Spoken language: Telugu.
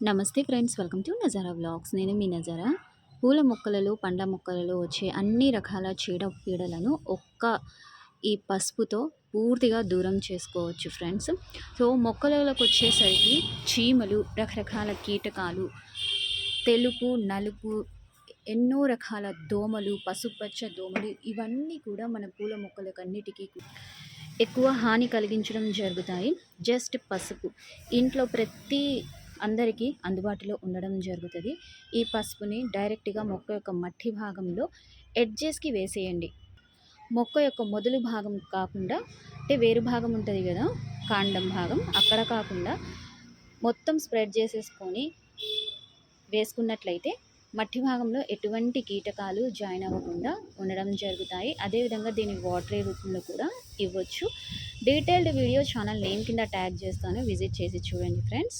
నమస్తే friends welcome to Nazara vlogs. నేను మీ నజారా. పూల మొక్కలలో పండ్ల మొక్కలలో వచ్చే అన్ని రకాల చీడ పీడలను ఒక్క ఈ పసుపుతో పూర్తిగా దూరం చేసుకోవచ్చు ఫ్రెండ్స్. సో మొక్కలలోకి వచ్చేసరికి చీమలు రకరకాల కీటకాలు తెలుపు నలుపు ఎన్నో రకాల దోమలు పసుపచ్చ దోమలు ఇవన్నీ కూడా మన పూల మొక్కలకు అన్నిటికీ ఎక్కువ హాని కలిగించడం జరుగుతాయి. జస్ట్ పసుపు. ఇంట్లో ప్రతి అందరికీ అందుబాటులో ఉండడం జరుగుతుంది. ఈ పసుపుని డైరెక్ట్గా మొక్క యొక్క మట్టి భాగంలో ఎడ్జెస్కి వేసేయండి. మొక్క యొక్క మొదలు భాగం కాకుండా అంటే వేరు భాగం ఉంటుంది కదా కాండం భాగం అక్కడ కాకుండా మొత్తం స్ప్రెడ్ చేసేసుకొని వేసుకున్నట్లయితే మట్టి భాగంలో ఎటువంటి కీటకాలు జాయిన్ అవ్వకుండా ఉండడం జరుగుతాయి. అదేవిధంగా దీని వాటరీ రూపంలో కూడా ఇవ్వచ్చు. డీటెయిల్డ్ వీడియో ఛానల్ నేమ్ కింద ట్యాగ్ చేస్తాను. విజిట్ చేసి చూడండి ఫ్రెండ్స్.